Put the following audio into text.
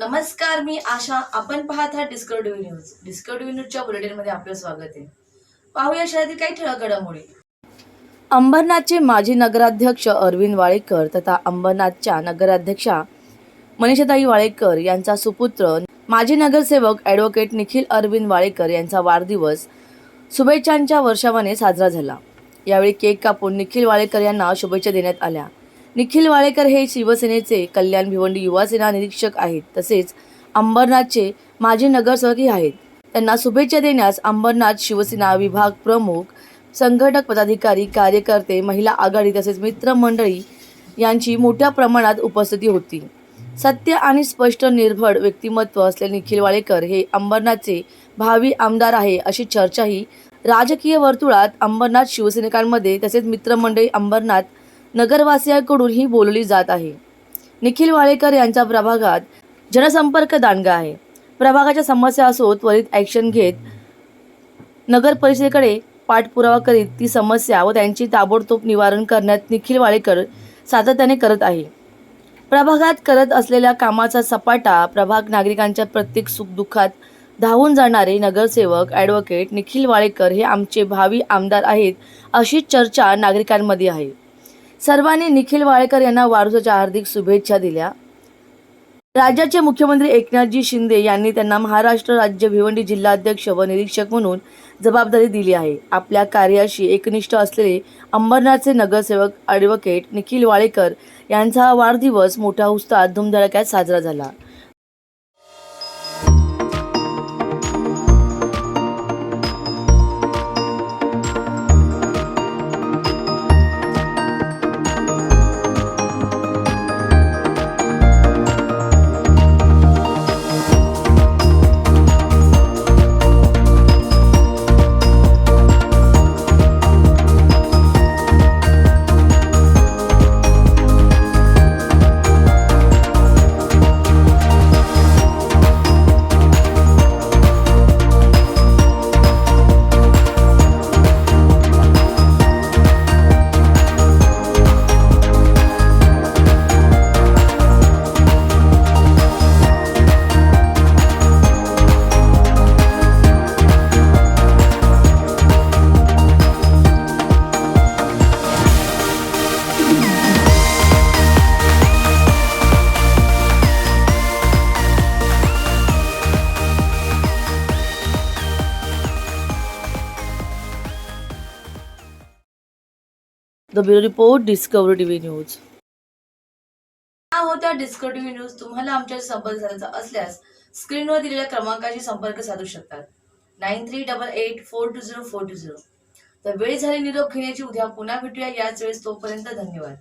नमस्कार मी आशा. आपण पाहत आहात डिस्कवरी न्यूज डिस्कवरी न्यूजच्या बुलेटिनमध्ये आपलं स्वागत आहे. पाहूया शहरातील काही ठळक घडामोडी अंबरनाथचे माजी नगराध्यक्ष अरविंद वाळेकर तथा अंबरनाथच्या नगराध्यक्षा मनीषाताई वाळेकर यांचा सुपुत्र माजी नगरसेवक ॲडव्होकेट निखिल अरविंद वाळेकर यांचा वाढदिवस शुभेच्छांच्या वर्षावाने साजरा झाला. यावेळी केक कापून निखिल वाळेकर यांना शुभेच्छा देण्यात आल्या. निखिल वाळेकर हे शिवसेनेचे कल्याण भिवंडी युवासेना निरीक्षक आहेत. तसेच अंबरनाथचे माजी नगरसेवकही आहेत. त्यांना शुभेच्छा देण्यास अंबरनाथ शिवसेना विभाग प्रमुख संघटक पदाधिकारी कार्यकर्ते महिला आघाडी तसेच मित्रमंडळी यांची मोठ्या प्रमाणात उपस्थिती होती. सत्य आणि स्पष्ट निर्भड व्यक्तिमत्व असलेले निखिल वाळेकर हे अंबरनाथचे भावी आमदार आहे अशी चर्चाही राजकीय वर्तुळात अंबरनाथ शिवसैनिकांमध्ये तसेच मित्रमंडळी अंबरनाथ नगरवासियांकडून ही बोलली जात आहे. निखिल वाळेकर यांच्या प्रभागात जनसंपर्क दांडगा आहे. प्रभागाच्या समस्या असो त्वरित ॲक्शन घेत नगर परिषदेकडे पाठपुरावा करीत ती समस्या व त्यांची ताबडतोब निवारण करण्यात निखिल वाळेकर सातत्याने करत आहे. प्रभागात करत असलेल्या कामाचा सपाटा प्रभाग नागरिकांच्या प्रत्येक सुखदुःखात धावून जाणारे नगरसेवक ॲडव्होकेट निखिल वाळेकर हे आमचे भावी आमदार आहेत अशी चर्चा नागरिकांमध्ये आहे. सर्वांनी निखिल वाळेकर यांना वाढदिवसाच्या हार्दिक शुभेच्छा दिल्या. राज्याचे मुख्यमंत्री एकनाथजी शिंदे यांनी त्यांना महाराष्ट्र राज्य भिवंडी जिल्हाध्यक्ष व निरीक्षक म्हणून जबाबदारी दिली आहे. आपल्या कार्याशी एकनिष्ठ असलेले अंबरनाथचे नगरसेवक ॲडव्होकेट निखिल वाळेकर यांचा वाढदिवस मोठ्या उत्साहात धुमधडक्यात साजरा झाला. The bureau report Discovery TV news हा होता डिस्कवरी टीव्ही न्यूज तुम्हाला आमच्याशी संपर्क साधायचा असल्यास स्क्रीनवर दिलेल्या क्रमांकाशी संपर्क साधू शकतात. Nine three double eight four two zero four two zero तर वेळ झाली निरोप घेण्याची. उद्या पुन्हा भेटूया. याच वेळेस तोपर्यंत धन्यवाद.